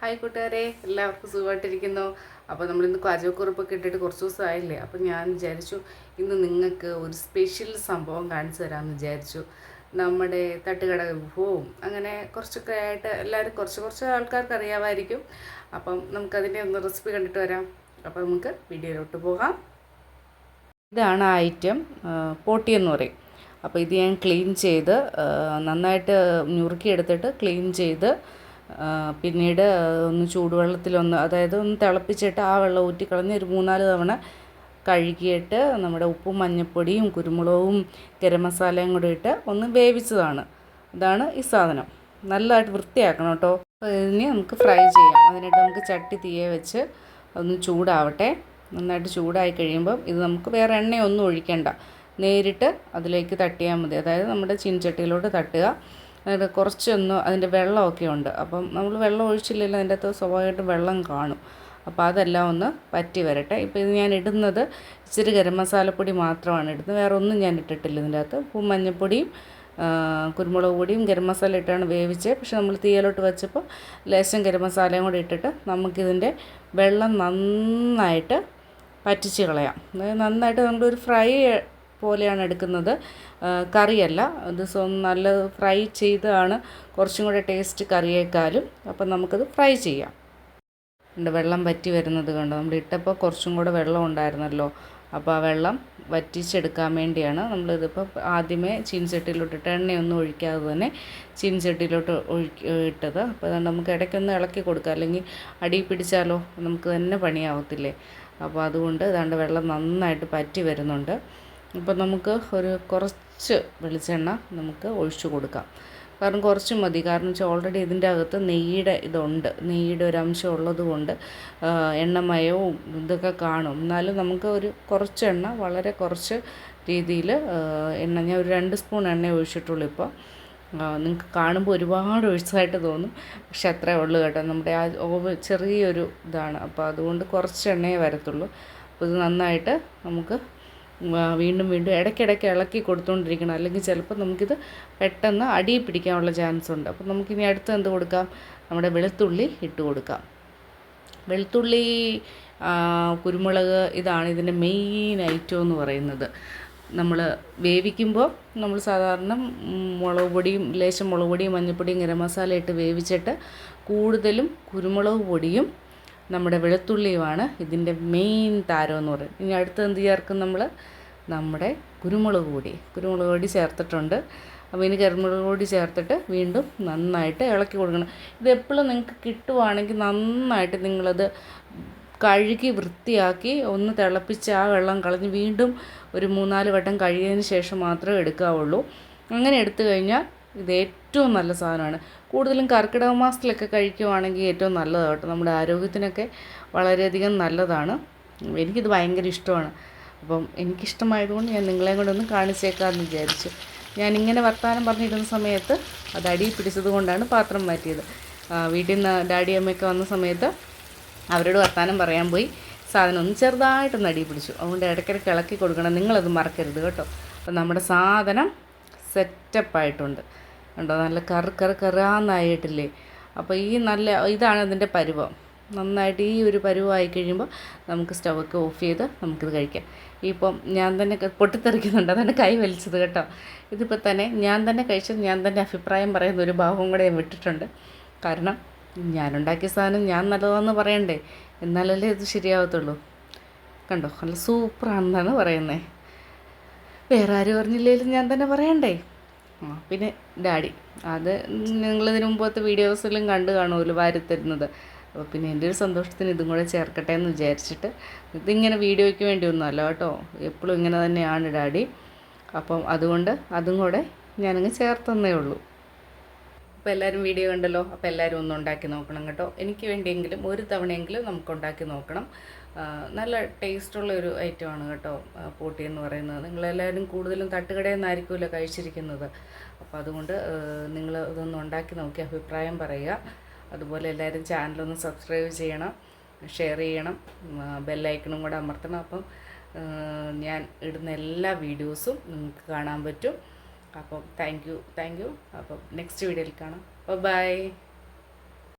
Hi കൂട്ടുകാരെ എല്ലാവർക്കും സുഖമായിട്ടിരിക്കുന്നു. അപ്പോൾ നമ്മളിന്ന് പാചകക്കുറിപ്പൊക്കെ ഇട്ടിട്ട് കുറച്ച് ദിവസമായില്ലേ? അപ്പോൾ ഞാൻ വിചാരിച്ചു ഇന്ന് നിങ്ങൾക്ക് ഒരു സ്പെഷ്യൽ സംഭവം കാണിച്ചു തരാമെന്ന് വിചാരിച്ചു. നമ്മുടെ തട്ടുകട വിഭവവും അങ്ങനെ കുറച്ചൊക്കെ ആയിട്ട് എല്ലാവരും കുറച്ച് കുറച്ച് ആൾക്കാർക്ക് അറിയാമായിരിക്കും. അപ്പം നമുക്കതിന്റെ ഒന്ന് റെസിപ്പി കണ്ടിട്ട് വരാം. അപ്പോൾ നമുക്ക് വീഡിയോയിലോട്ട് പോകാം. ഇതാണ് ഐറ്റം പോട്ടി എന്ന് പറയും. അപ്പോൾ ഇത് ഞാൻ ക്ലീൻ ചെയ്ത് നന്നായിട്ട് ഞുറുക്കിയെടുത്തിട്ട് ക്ലീൻ ചെയ്ത് പിന്നീട് ഒന്ന് ചൂടുവെള്ളത്തിലൊന്ന് അതായത് ഒന്ന് തിളപ്പിച്ചിട്ട് ആ വെള്ളം ഊറ്റിക്കളഞ്ഞ് ഒരു മൂന്നാൽ തവണ കഴുകിയിട്ട് നമ്മുടെ ഉപ്പും മഞ്ഞൾപ്പൊടിയും കുരുമുളകും ഗരം മസാലയും കൂടി ഇട്ട് ഒന്ന് വേവിച്ചതാണ്. ഇതാണ് ഈ സാധനം. നല്ലതായിട്ട് വൃത്തിയാക്കണം കേട്ടോ. ഇനി നമുക്ക് ഫ്രൈ ചെയ്യാം. അതിനായിട്ട് നമുക്ക് ചട്ടി തീയെ വെച്ച് ഒന്ന് ചൂടാവട്ടെ. നന്നായിട്ട് ചൂടായി കഴിയുമ്പം ഇത് നമുക്ക് വേറെ എണ്ണയൊന്നും ഒഴിക്കണ്ട. നേരിട്ട് അതിലേക്ക് തട്ടിയാൽ മതി. അതായത് നമ്മുടെ ചീനച്ചട്ടിയിലോട്ട് തട്ടുക. എന്നിട്ട് കുറച്ചൊന്ന് അതിന്റെ വെള്ളമൊക്കെ ഉണ്ട്. അപ്പം നമ്മൾ വെള്ളം ഒഴിച്ചില്ലെങ്കിൽ അതിന്റെ അകത്ത് സ്വാഭാവികമായിട്ടും വെള്ളം കാണും. അപ്പോൾ അതെല്ലാം ഒന്ന് പറ്റി വരട്ടെ. ഇപ്പോൾ ഇത് ഞാൻ ഇടുന്നത് ഇച്ചിരി ഗരം മസാലപ്പൊടി മാത്രമാണ് ഇടുന്നത്. വേറെ ഒന്നും ഞാൻ ഇട്ടിട്ടില്ല ഇതിന്റെ അകത്ത്. മഞ്ഞൾപ്പൊടിയും കുരുമുളക് പൊടിയും ഗരം മസാല ഇട്ടാണ് വേവിച്ചത്. പക്ഷെ നമ്മൾ തീയലോട്ട് വെച്ചപ്പോൾ ലേശം ഗരം മസാലയും കൂടി ഇട്ടിട്ട് നമുക്കിതിന്റെ വെള്ളം നന്നായിട്ട് പറ്റിച്ച് കളയാം. നന്നായിട്ട് നമ്മളൊരു ഫ്രൈ പോലെയാണ് എടുക്കുന്നത്. കറിയല്ല. ഇത് നല്ല ഫ്രൈ ചെയ്താണ് കുറച്ചും കൂടെ ടേസ്റ്റ് കറിയേക്കാളും. അപ്പം നമുക്കത് ഫ്രൈ ചെയ്യാം. ഉണ്ട് വെള്ളം വറ്റി വരുന്നത് കണ്ടോ? നമ്മൾ ഇട്ടപ്പോൾ കുറച്ചും കൂടെ വെള്ളം ഉണ്ടായിരുന്നല്ലോ. അപ്പോൾ ആ വെള്ളം വറ്റിച്ചെടുക്കാൻ വേണ്ടിയാണ് നമ്മളിതിപ്പോൾ ആദ്യമേ ചീൻചട്ടിയിലോട്ടിട്ട് എണ്ണയൊന്നും ഒഴിക്കാതെ തന്നെ ചീൻചട്ടിയിലോട്ട് ഒഴിക്ക ഇട്ടത്. അപ്പോൾ അതുകൊണ്ട് നമുക്ക് ഇടയ്ക്കൊന്ന് ഇളക്കി കൊടുക്കുക അല്ലെങ്കിൽ അടി പിടിച്ചാലോ? നമുക്ക് തന്നെ പണിയാവത്തില്ലേ? അപ്പോൾ അതുകൊണ്ട് ഇതാണ്ട് വെള്ളം നന്നായിട്ട് പറ്റി വരുന്നുണ്ട്. അപ്പോൾ നമുക്ക് ഒരു കുറച്ച് വെളിച്ചെണ്ണ നമുക്ക് ഒഴിച്ചു കൊടുക്കാം. കാരണം കുറച്ച് മതി. കാരണം വെച്ചാൽ ഓൾറെഡി ഇതിന്റെ അകത്ത് നെയ്യുടെ ഇതുണ്ട്. നെയ്യുടെ ഒരു അംശം ഉള്ളത് കൊണ്ട് എണ്ണമയവും ഇതൊക്കെ കാണും. എന്നാലും നമുക്ക് ഒരു കുറച്ച് എണ്ണ വളരെ കുറച്ച് രീതിയിൽ എണ്ണ. ഞാൻ ഒരു രണ്ട് സ്പൂൺ എണ്ണ ഒഴിച്ചിട്ടുള്ളൂ ഇപ്പോൾ നിങ്ങൾക്ക് കാണുമ്പോൾ ഒരുപാട് ഒഴിച്ചതായിട്ട് തോന്നും. പക്ഷെ അത്രേ ഉള്ളൂ കേട്ടോ. നമ്മുടെ ആ ഓവ് ചെറിയൊരു ഇതാണ്. അപ്പോൾ അതുകൊണ്ട് കുറച്ച് എണ്ണയെ വരത്തുള്ളൂ. അപ്പോൾ ഇത് നന്നായിട്ട് നമുക്ക് വീണ്ടും വീണ്ടും ഇടയ്ക്കിടയ്ക്ക് ഇളക്കി കൊടുത്തുകൊണ്ടിരിക്കണം അല്ലെങ്കിൽ ചിലപ്പോൾ നമുക്കിത് പെട്ടെന്ന് അടിയിൽ പിടിക്കാനുള്ള ചാൻസ് ഉണ്ട്. അപ്പോൾ നമുക്കിനി അടുത്ത് എന്ത് കൊടുക്കാം? നമ്മുടെ വെളുത്തുള്ളി ഇട്ട് കൊടുക്കാം. വെളുത്തുള്ളി കുരുമുളക് ഇതാണ് ഇതിന്റെ മെയിൻ ഐറ്റം എന്ന് പറയുന്നത്. നമ്മൾ വേവിക്കുമ്പോൾ നമ്മൾ സാധാരണ മുളക് പൊടിയും ലേശം മുളക് പൊടിയും മഞ്ഞൾപ്പൊടിയും ഗരം മസാല ഇട്ട് വേവിച്ചിട്ട് കൂടുതലും കുരുമുളക് പൊടിയും നമ്മുടെ വെളുത്തുള്ളിയുമാണ് ഇതിന്റെ മെയിൻ താരം എന്ന് പറയുന്നത്. ഇനി അടുത്ത് എന്ത് ചേർക്കും നമ്മൾ? നമ്മുടെ കുരുമുളക് പൊടി. കുരുമുളക് പൊടി ചേർത്തിട്ടുണ്ട്. അപ്പോൾ ഇനി കുരുമുളക് പൊടി ചേർത്തിട്ട് വീണ്ടും നന്നായിട്ട് ഇളക്കി കൊടുക്കണം. ഇത് എപ്പോഴും നിങ്ങൾക്ക് കിട്ടുവാണെങ്കിൽ നന്നായിട്ട് നിങ്ങളത് കഴുകി വൃത്തിയാക്കി ഒന്ന് തിളപ്പിച്ച് ആ വെള്ളം കളഞ്ഞ് വീണ്ടും ഒരു മൂന്നാൽ വട്ടം കഴുകിയതിന് ശേഷം മാത്രമേ എടുക്കാവുള്ളൂ. അങ്ങനെ എടുത്തു കഴിഞ്ഞാൽ ഇത് ഏറ്റവും നല്ല സാധനമാണ്. കൂടുതലും കർക്കിടക മാസത്തിലൊക്കെ കഴിക്കുവാണെങ്കിൽ ഏറ്റവും നല്ലതാണ് കേട്ടോ. നമ്മുടെ ആരോഗ്യത്തിനൊക്കെ വളരെയധികം നല്ലതാണ്. എനിക്കിത് ഭയങ്കര ഇഷ്ടമാണ്. അപ്പം എനിക്കിഷ്ടമായതുകൊണ്ട് ഞാൻ നിങ്ങളെ കൂടെ ഒന്ന് കാണിച്ചേക്കാമെന്ന് വിചാരിച്ചു. ഞാനിങ്ങനെ വർത്തമാനം പറഞ്ഞിരുന്ന സമയത്ത് അത് അടിയിൽ പിടിച്ചത് കൊണ്ടാണ് പാത്രം മാറ്റിയത്. വീട്ടിൽ നിന്ന് ഡാഡി അമ്മയൊക്കെ വന്ന സമയത്ത് അവരോട് വർത്തമാനം പറയാൻ പോയി. സാധനം ഒന്ന് ചെറുതായിട്ടൊന്ന് അടി പിടിച്ചു. അതുകൊണ്ട് ഇടയ്ക്കിടയ്ക്ക് ഇളക്കി കൊടുക്കണം. നിങ്ങളത് മറക്കരുത് കേട്ടോ. അപ്പം നമ്മുടെ സാധനം സെറ്റപ്പായിട്ടുണ്ട് കണ്ടോ? നല്ല കറ് കറ് കറാന്നായിട്ടില്ലേ? അപ്പോൾ ഈ നല്ല ഇതാണ് ഇതിന്റെ പരുവം. നന്നായിട്ട് ഈ ഒരു പരുവമായി കഴിയുമ്പോൾ നമുക്ക് സ്റ്റവൊക്കെ ഓഫ് ചെയ്ത് നമുക്കിത് കഴിക്കാം. ഇപ്പം ഞാൻ തന്നെ പൊട്ടിത്തെറിക്കുന്നുണ്ട്. അതാണ് കൈ വലിച്ചത് കേട്ടോ. ഇതിപ്പോൾ തന്നെ ഞാൻ തന്നെ കഴിച്ചത് ഞാൻ തന്നെ അഭിപ്രായം പറയുന്ന ഒരു ഭാവം കൂടെ ഞാൻ വിട്ടിട്ടുണ്ട്. കാരണം ഞാനുണ്ടാക്കിയ സാധനം ഞാൻ നല്ലതാണെന്ന് പറയണ്ടേ? എന്നാലല്ലേ ഇത് ശരിയാവത്തുള്ളൂ. കണ്ടോ? നല്ല സൂപ്പറാണെന്നാണ് പറയുന്നത് വേറെ ആരും പറഞ്ഞില്ലെങ്കിലും ഞാൻ തന്നെ പറയണ്ടേ? പിന്നെ ഡാഡി അത് നിങ്ങളിതിന് മുമ്പത്തെ വീഡിയോസിലും കണ്ടു കാണുമല്ലോ വാരിത്തരുന്നത്. അപ്പോൾ പിന്നെ എന്റെ ഒരു സന്തോഷത്തിന് ഇതും കൂടെ ചേർക്കട്ടെ എന്ന് വിചാരിച്ചിട്ട് ഇതിങ്ങനെ വീഡിയോയ്ക്ക് വേണ്ടി ഒന്നുമല്ല കേട്ടോ. എപ്പോഴും ഇങ്ങനെ തന്നെയാണ് ഡാഡി. അപ്പം അതുകൊണ്ട് അതും കൂടെ ഞാനങ്ങ് ചേർത്തന്നേ ഉള്ളൂ. അപ്പോൾ എല്ലാവരും വീഡിയോ കണ്ടല്ലോ. അപ്പോൾ എല്ലാവരും ഒന്ന് ഉണ്ടാക്കി നോക്കണം കേട്ടോ. എനിക്ക് വേണ്ടിയെങ്കിലും ഒരു തവണയെങ്കിലും നമുക്ക് ഉണ്ടാക്കി നോക്കണം. നല്ല ടേസ്റ്റുള്ള ഒരു ഐറ്റമാണ് കേട്ടോ പോട്ടി പൂട്ടി എന്ന് പറയുന്നത്. നിങ്ങളെല്ലാവരും കൂടുതലും തട്ടുകടയിൽ നിന്നായിരിക്കുമല്ലോ കഴിച്ചിരിക്കുന്നത്. അപ്പോൾ അതുകൊണ്ട് നിങ്ങൾ ഇതൊന്ന് ഉണ്ടാക്കി നോക്കി അഭിപ്രായം പറയുക. അതുപോലെ എല്ലാവരും ചാനലൊന്ന് സബ്സ്ക്രൈബ് ചെയ്യണം ഷെയർ ചെയ്യണം ബെല്ലൈക്കണും കൂടെ അമർത്തണം. അപ്പം ഞാൻ ഇടുന്ന എല്ലാ വീഡിയോസും നിങ്ങൾക്ക് കാണാൻ പറ്റും. അപ്പം താങ്ക് യു താങ്ക് യു അപ്പം നെക്സ്റ്റ് വീഡിയോയിൽ കാണാം. ബൈ